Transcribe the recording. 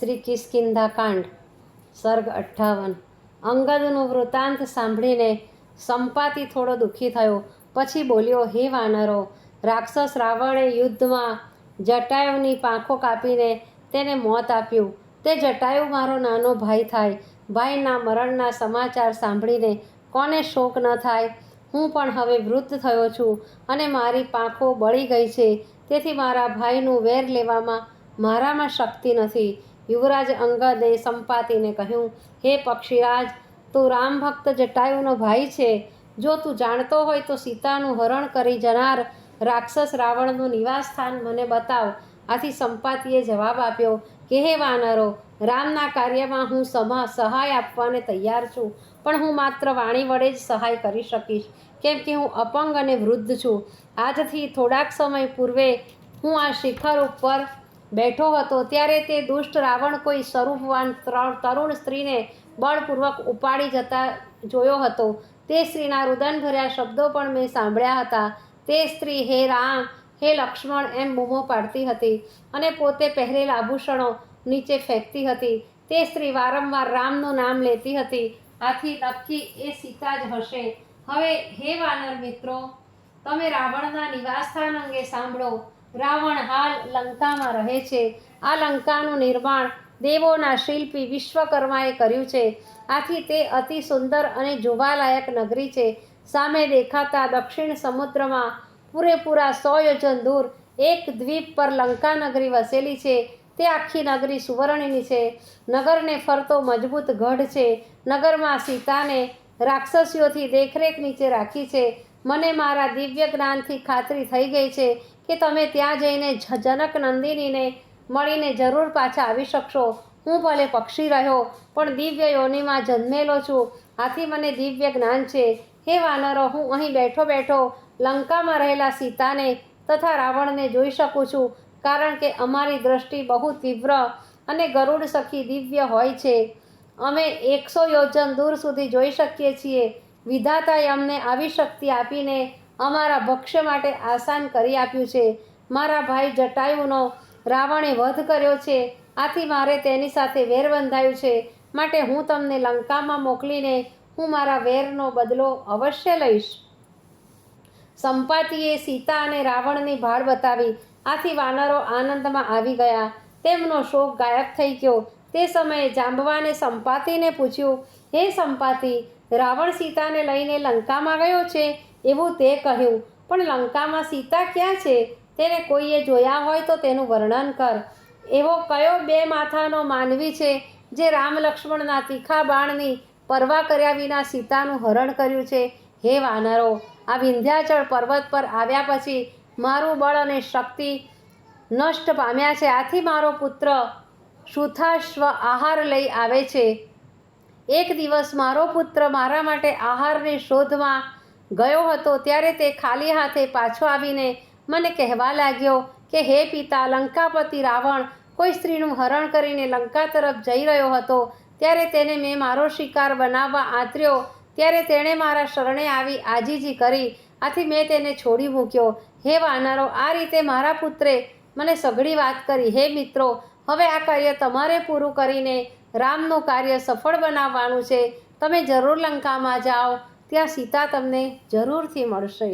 શ્રી કિસ્કિંધા કાંડ, સર્ગ અઠ્ઠાવન. અંગદનું વૃત્તાંત સાંભળીને સંપાતિ થોડો દુઃખી થયો. પછી બોલ્યો, હે વાનરો, રાક્ષસ રાવણે યુદ્ધમાં જટાયુની પાંખો કાપીને તેને મોત આપ્યું. તે જટાયુ મારો નાનો ભાઈ થાય. ભાઈના મરણના સમાચાર સાંભળીને કોને શોક ન થાય? હું પણ હવે વૃદ્ધ થયો છું અને મારી પાંખો બળી ગઈ છે. તેથી મારા ભાઈનું વેર લેવામાં મારામાં શક્તિ નથી. યુવરાજ અંગદે સંપાતિને કહ્યું, હે પક્ષીરાજ, તું રામ ભક્ત જટાયુનો ભાઈ છે. જો તું જાણતો હોય તો સીતાનું હરણ કરી જનાર રાક્ષસ રાવણનું નિવાસસ્થાન મને બતાવ. આથી સંપાતિએ જવાબ આપ્યો કે હે વાનરો, રામના કાર્યમાં હું સમા સહાય આપવાને તૈયાર છું, પણ હું માત્ર વાણી વડે જ સહાય કરી શકીશ. કેમ કે હું અપંગ અને વૃદ્ધ છું. આજથી થોડાક સમય પૂર્વે હું આ શિખર ઉપર બેઠો હતો ત્યારે તે દુષ્ટ રાવણ કોઈ સ્વરૂપવાન તરુણ સ્ત્રીને બળપૂર્વક ઉપાડી જતા જોયો હતો. તે સ્ત્રીના રુદનભર્યા શબ્દો પણ મેં સાંભળ્યા હતા. તે સ્ત્રી, હે રામ, હે લક્ષ્મણ એમ બૂમો પાડતી હતી અને પોતે પહેરેલ આભૂષણો નીચે ફેંકતી હતી. તે સ્ત્રી વારંવાર રામનું નામ લેતી હતી. આથી નક્કી એ સીતા જ હશે. હવે હે વાનર મિત્રો, તમે રાવણના નિવાસસ્થાન અંગે સાંભળો. રાવણ હાલ લંકામાં રહે છે. આ લંકાનું નિર્માણ દેવોના શિલ્પી વિશ્વકર્માએ કર્યું છે. આથી તે અતિ સુંદર અને જોવાલાયક નગરી છે. સામે દેખાતા દક્ષિણ સમુદ્રમાં પૂરેપૂરા સો યોજન દૂર એક દ્વીપ પર લંકા નગરી વસેલી છે. તે આખી નગરી સુવર્ણની છે. નગરને ફરતો મજબૂત ગઢ છે. નગરમાં સીતાને રાક્ષસીઓથી દેખરેખ નીચે રાખી છે. મને મારા દિવ્ય જ્ઞાનથી ખાતરી થઈ ગઈ છે કે તમે ત્યાં જઈને જનક નંદિનીને મળીને જરૂર પાછા આવી શકશો. હું ભલે પક્ષી રહ્યો, પણ દિવ્ય યોનિમાં જન્મેલો છું. આથી મને દિવ્ય જ્ઞાન છે. હે વાનરો, હું અહીં બેઠો બેઠો લંકામાં રહેલા સીતાને તથા રાવણને જોઈ શકું છું, કારણ કે અમારી દ્રષ્ટિ બહુ તીવ્ર અને ગરુડ સખી દિવ્ય હોય છે. અમે એકસો યોજન દૂર સુધી જોઈ શકીએ છીએ. વિધાતાએ અમને આવી શક્તિ આપીને અમારા ભક્ષ્ય માટે આસાન કરી આપ્યું છે. મારા ભાઈ જટાયુનો રાવણે વધ કર્યો છે. આથી મારે તેની સાથે વેર બંધાયું છે. માટે હું તમને લંકામાં મોકલીને હું મારા વેરનો બદલો અવશ્ય લઈશ. સંપાતિએ સીતા અને રાવણની ભાળ બતાવી. આથી વાનરો આનંદમાં આવી ગયા. તેમનો શોક ગાયબ થઈ ગયો. તે સમયે જાંબવાને સંપાતિને પૂછ્યું, હે સંપાતિ, રાવણ સીતાને લઈને લંકામાં ગયો છે? એવું તે કહ્યું, પણ લંકામાં સીતા ક્યાં છે? તેને કોઈએ જોયા હોય તો તેનું વર્ણન કર. એવો કયો બે માથાનો માનવી છે જે રામ લક્ષ્મણના તીખા બાણની પરવા કર્યા વિના સીતાનું હરણ કર્યું છે? હે વાનરો, આ વિંધ્યાચળ પર્વત પર આવ્યા પછી મારું બળ અને શક્તિ નષ્ટ પામ્યા છે. આથી મારો પુત્ર શુથાશ્વ આહાર લઈ આવે છે. એક દિવસ મારો પુત્ર મારા માટે આહારની શોધમાં ગયો હતો ત્યારે તે ખાલી હાથે પાછો આવીને મને કહેવા લાગ્યો કે, હે પિતા, લંકાપતિ રાવણ, કોઈ સ્ત્રીનું હરણ કરીને લંકા તરફ જઈ રહ્યો હતો. ત્યારે તેને મેં મારો શિકાર બનાવવા આંતર્યો. ત્યારે તેણે મારા શરણે આવી આજીજી કરી. આથી મેં તેને છોડી મૂક્યો. હે વાનરો, આ રીતે મારા પુત્રે મને સઘળી વાત કરી. હે મિત્રો હવે આ કાર્ય તમારે પૂરું કરીને રામનું કાર્ય સફળ બનાવવાનું છે. તમે જરૂર લંકામાં જાઓ, ત્યાં સીતા તમને જરૂરથી મળશે.